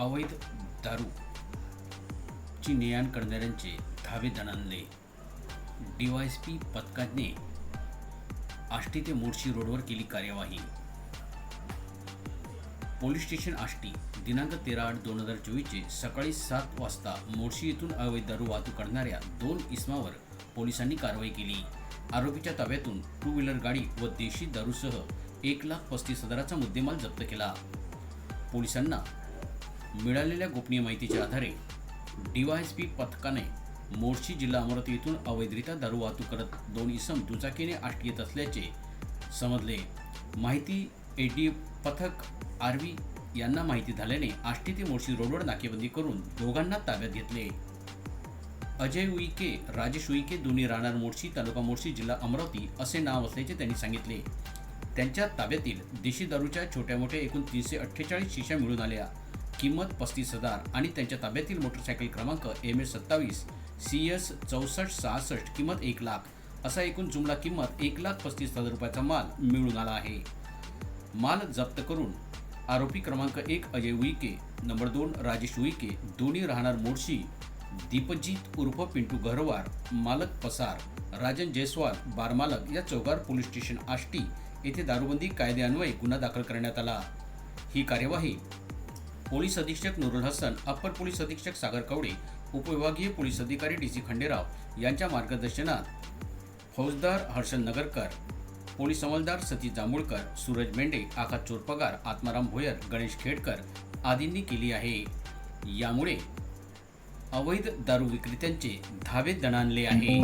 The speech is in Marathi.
अवैध दारू ची ने आण करणाऱ्यांचे धावे दणाणले. पी पथकाने आष्टी ते मोर्शी रोडवर केली कार्यवाही. पोलीस स्टेशन आष्टी दिनांक तेरा आठ दोन हजार चोवीसचे सकाळी सात वाजता मोर्शी येथून अवैध दारू वाहतूक करणाऱ्या दोन इसमावर पोलिसांनी कारवाई केली. आरोपीच्या ताब्यातून टू व्हीलर गाडी व देशी दारूसह एक लाख पस्तीस हजाराचा मुद्देमाल जप्त केला. पोलिसांना मिळालेल्या गोपनीय माहितीच्या आधारे डीवायएसपी पथकाने मोर्शी जिल्हा अमरावती येथून अवैधरित्या दारू वाहतूक करत दोन इसम दुचाकीने आष्टी येत असल्याचे समजले. माहिती ए डी पथक आरवी यांना माहिती झाल्याने आष्टी ते मोर्शी रोडवर नाकेबंदी करून दोघांना ताब्यात घेतले. अजय उईके राजेश उईके दोन्ही राहणार मोर्शी तालुका मोर्शी जिल्हा अमरावती असे नाव असल्याचे त्यांनी सांगितले. त्यांच्या ताब्यातील देशी दारूच्या छोट्या मोठ्या एकूण तीनशे अठ्ठेचाळीस शिशा मिळून आल्या. किंमत पस्तीस हजार आणि त्यांच्या ताब्यातील मोटरसायकल क्रमांक एम एस सत्तावीस सी एस चौसष्ट सहासष्ट किंमत एक लाख असा एकूण जुमला किंमत एक लाख पस्तीस हजार रुपयाचा माल मिळून आला आहे. माल जप्त करून आरोपी क्रमांक एक अजय उईके नंबर दोन राजेश उईके दोन्ही राहणार मोर्शी दीपजीत उर्फ पिंटू गहरवार मालक पसार राजन जयस्वाल बारमालक या चौगार पोलीस स्टेशन आष्टी येथे दारूबंदी कायद्यान्वये गुन्हा दाखल करण्यात आला. ही कार्यवाही पोलीस अधीक्षक नुरुल हसन अप्पर पोलीस अधीक्षक सागर कवडे उपविभागीय पोलीस अधिकारी डी सी खंडेराव यांच्या मार्गदर्शनात फौजदार हर्षन नगरकर पोलीस अंमलदार सतीश जांभूळकर सूरज मेंढे आकाश चोरपगार आत्माराम भोयर गणेश खेडकर आदींनी केली आहे. यामुळे अवैध दारू विक्रेत्यांचे धावे दणाणले आहे